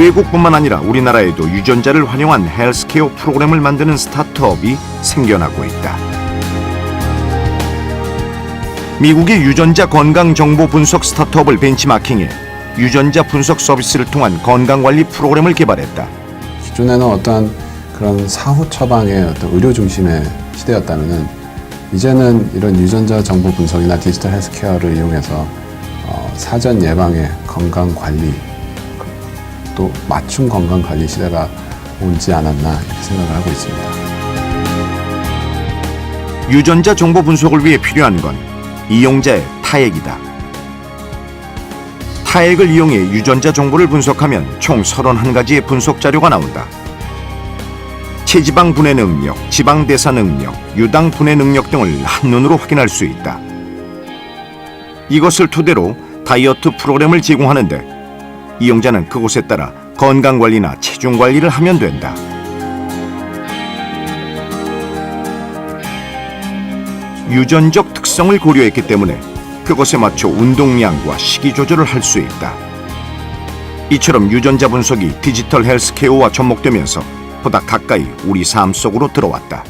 외국뿐만 아니라 우리나라에도 유전자를 활용한 헬스케어 프로그램을 만드는 스타트업이 생겨나고 있다. 미국의 유전자 건강 정보 분석 스타트업을 벤치마킹해 유전자 분석 서비스를 통한 건강 관리 프로그램을 개발했다. 기존에는 어떠한 그런 사후 처방의 어떤 의료 중심의 시대였다면은 이제는 이런 유전자 정보 분석이나 디지털 헬스케어를 이용해서 어, 사전 예방의 건강 관리 또 맞춤 건강 관리 시대가 오지 않았나 이렇게 생각을 하고 있습니다. 유전자 정보 분석을 위해 필요한 건 이용자의 타액이다. 타액을 이용해 유전자 정보를 분석하면 총 31가지의 분석 자료가 나온다. 체지방 분해 능력, 지방 대사 능력, 유당 분해 능력 등을 한눈으로 확인할 수 있다. 이것을 토대로 다이어트 프로그램을 제공하는데 이용자는 그곳에 따라 건강 관리나 체중 관리를 하면 된다. 유전적 특성을 고려했기 때문에 그것에 맞춰 운동량과 식이 조절을 할 수 있다. 이처럼 유전자 분석이 디지털 헬스케어와 접목되면서 보다 가까이 우리 삶 속으로 들어왔다.